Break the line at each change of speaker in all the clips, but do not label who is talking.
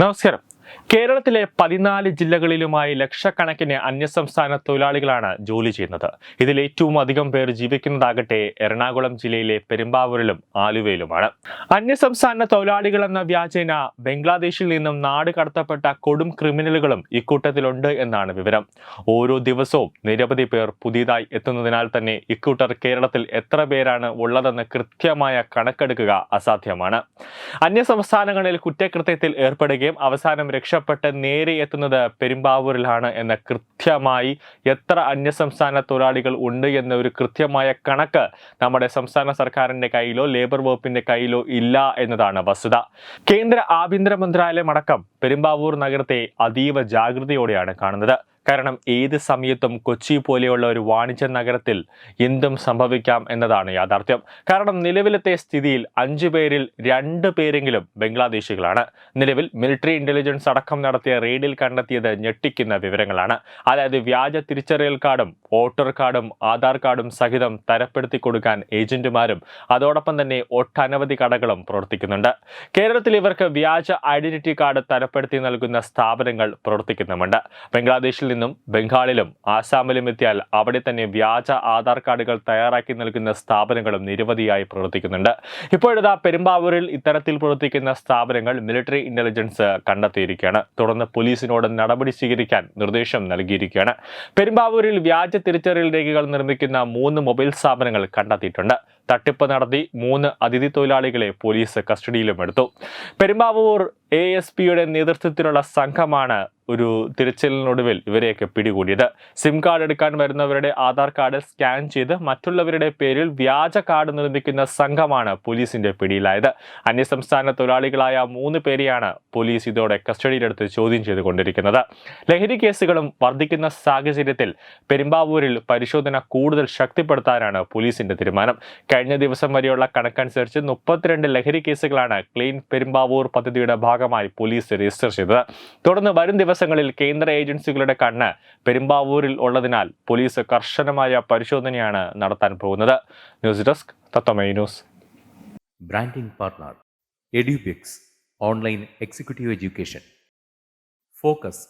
നമസ്കാരം കേരളത്തിലെ പതിനാല് ജില്ലകളിലുമായി ലക്ഷക്കണക്കിന് അന്യസംസ്ഥാന തൊഴിലാളികളാണ് ജോലി ചെയ്യുന്നത്. ഇതിൽ ഏറ്റവും അധികം പേർ ജീവിക്കുന്നതാകട്ടെ എറണാകുളം ജില്ലയിലെ പെരുമ്പാവൂരിലും ആലുവയിലുമാണ്. അന്യസംസ്ഥാന തൊഴിലാളികൾ എന്ന വ്യാജേന ബംഗ്ലാദേശിൽ നിന്നും നാട് കടത്തപ്പെട്ട കൊടും ക്രിമിനലുകളും ഇക്കൂട്ടത്തിലുണ്ട് എന്നാണ് വിവരം. ഓരോ ദിവസവും നിരവധി പേർ പുതിയതായി എത്തുന്നതിനാൽ തന്നെ ഇക്കൂട്ടർ കേരളത്തിൽ എത്ര പേരാണ് ഉള്ളതെന്ന് കൃത്യമായ കണക്കെടുക്കുക അസാധ്യമാണ്. അന്യസംസ്ഥാനങ്ങളിൽ കുറ്റകൃത്യത്തിൽ ഏർപ്പെടുകയും അവസാനം രക്ഷപ്പെട്ട് നേരെ എത്തുന്നത് പെരുമ്പാവൂരിലാണ് എന്ന കൃത്യമായി എത്ര അന്യസംസ്ഥാന തൊഴിലാളികൾ ഉണ്ട് എന്ന ഒരു കൃത്യമായ കണക്ക് നമ്മുടെ സംസ്ഥാന സർക്കാരിന്റെ കയ്യിലോ ലേബർ വകുപ്പിന്റെ കയ്യിലോ ഇല്ല എന്നതാണ് വസ്തുത. കേന്ദ്ര ആഭ്യന്തര മന്ത്രാലയം അടക്കം പെരുമ്പാവൂർ നഗരത്തെ അതീവ ജാഗ്രതയോടെയാണ് കാണുന്നത്. കാരണം ഏത് സമയത്തും കൊച്ചി പോലെയുള്ള ഒരു വാണിജ്യ നഗരത്തിൽ എന്തും സംഭവിക്കാം എന്നതാണ് യാഥാർത്ഥ്യം. കാരണം നിലവിലത്തെ സ്ഥിതിയിൽ അഞ്ചു പേരിൽ രണ്ട് പേരെങ്കിലും ബംഗ്ലാദേശികളാണ്. നിലവിൽ മിലിറ്ററി ഇന്റലിജൻസ് അടക്കം നടത്തിയ റെയ്ഡിൽ കണ്ടെത്തിയത് ഞെട്ടിക്കുന്ന വിവരങ്ങളാണ്. അതായത് വ്യാജ തിരിച്ചറിയൽ കാർഡും വോട്ടർ കാർഡും ആധാർ കാർഡും സഹിതം തരപ്പെടുത്തി കൊടുക്കാൻ ഏജന്റുമാരും അതോടൊപ്പം തന്നെ ഒട്ടനവധി കടകളും പ്രവർത്തിക്കുന്നുണ്ട്. കേരളത്തിൽ ഇവർക്ക് വ്യാജ ഐഡന്റിറ്റി കാർഡ് തരപ്പെടുത്തി നൽകുന്ന സ്ഥാപനങ്ങൾ പ്രവർത്തിക്കുന്നുമുണ്ട്. ബംഗ്ലാദേശിൽ നിന്നും ബംഗാളിലും ആസാമിലും എത്തിയാൽ അവിടെ തന്നെ വ്യാജ ആധാർ കാർഡുകൾ തയ്യാറാക്കി നൽകുന്ന സ്ഥാപനങ്ങളും നിരവധിയായി പ്രവർത്തിക്കുന്നുണ്ട്. ഇപ്പോഴിതാ പെരുമ്പാവൂരിൽ ഇത്തരത്തിൽ പ്രവർത്തിക്കുന്ന സ്ഥാപനങ്ങൾ മിലിറ്ററി ഇന്റലിജൻസ് കണ്ടെത്തിയിരിക്കുകയാണ്. തുടർന്ന് പോലീസിനോട് നടപടി സ്വീകരിക്കാൻ നിർദ്ദേശം നൽകിയിരിക്കുകയാണ്. പെരുമ്പാവൂരിൽ വ്യാജ തിരിച്ചറിയൽ രേഖകൾ നിർമ്മിക്കുന്ന മൂന്ന് മൊബൈൽ സ്ഥാപനങ്ങൾ കണ്ടെത്തിയിട്ടുണ്ട്. തട്ടിപ്പ് നടത്തി മൂന്ന് അതിഥി തൊഴിലാളികളെ പോലീസ് കസ്റ്റഡിയിലും എടുത്തു. പെരുമ്പാവൂർ എ എസ് പിയുടെ നേതൃത്വത്തിലുള്ള സംഘമാണ് ഒരു തിരച്ചിലിനൊടുവിൽ ഇവരെയൊക്കെ പിടികൂടിയത്. സിം കാർഡ് എടുക്കാൻ വരുന്നവരുടെ ആധാർ കാർഡ് സ്കാൻ ചെയ്ത് മറ്റുള്ളവരുടെ പേരിൽ വ്യാജ കാർഡ് നിർമ്മിക്കുന്ന സംഘമാണ് പോലീസിന്റെ പിടിയിലായത്. അന്യസംസ്ഥാന തൊഴിലാളികളായ മൂന്ന് പേരെയാണ് പോലീസ് ഇതോടെ കസ്റ്റഡിയിലെടുത്ത് ചോദ്യം ചെയ്തുകൊണ്ടിരിക്കുന്നത്. ലഹരി കേസുകളും വർദ്ധിക്കുന്ന സാഹചര്യത്തിൽ പെരുമ്പാവൂരിൽ പരിശോധന കൂടുതൽ ശക്തിപ്പെടുത്താനാണ് പോലീസിന്റെ തീരുമാനം. കഴിഞ്ഞ ദിവസം വരെയുള്ള കണക്കനുസരിച്ച് മുപ്പത്തിരണ്ട് ലഹരി കേസുകളാണ് ക്ലീൻ പെരുമ്പാവൂർ പദ്ധതിയുടെ ഭാഗമായി പോലീസ് രജിസ്റ്റർ ചെയ്തത്. തുടർന്ന് വരും ദിവസങ്ങളിൽ കേന്ദ്ര ഏജൻസികളുടെ കണ്ണ് പെരുമ്പാവൂരിൽ ഉള്ളതിനാൽ പോലീസ് കർശനമായ പരിശോധനയാണ് നടത്താൻ പോകുന്നത്. News desk തത്തമൈ news.
Branding partner Edubix online executive education. Focus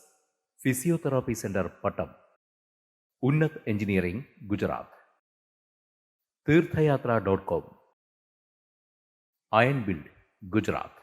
physiotherapy centre Pattom. Unnat engineering Gujarat. Theerthayathra dot com. Iron build Gujarat.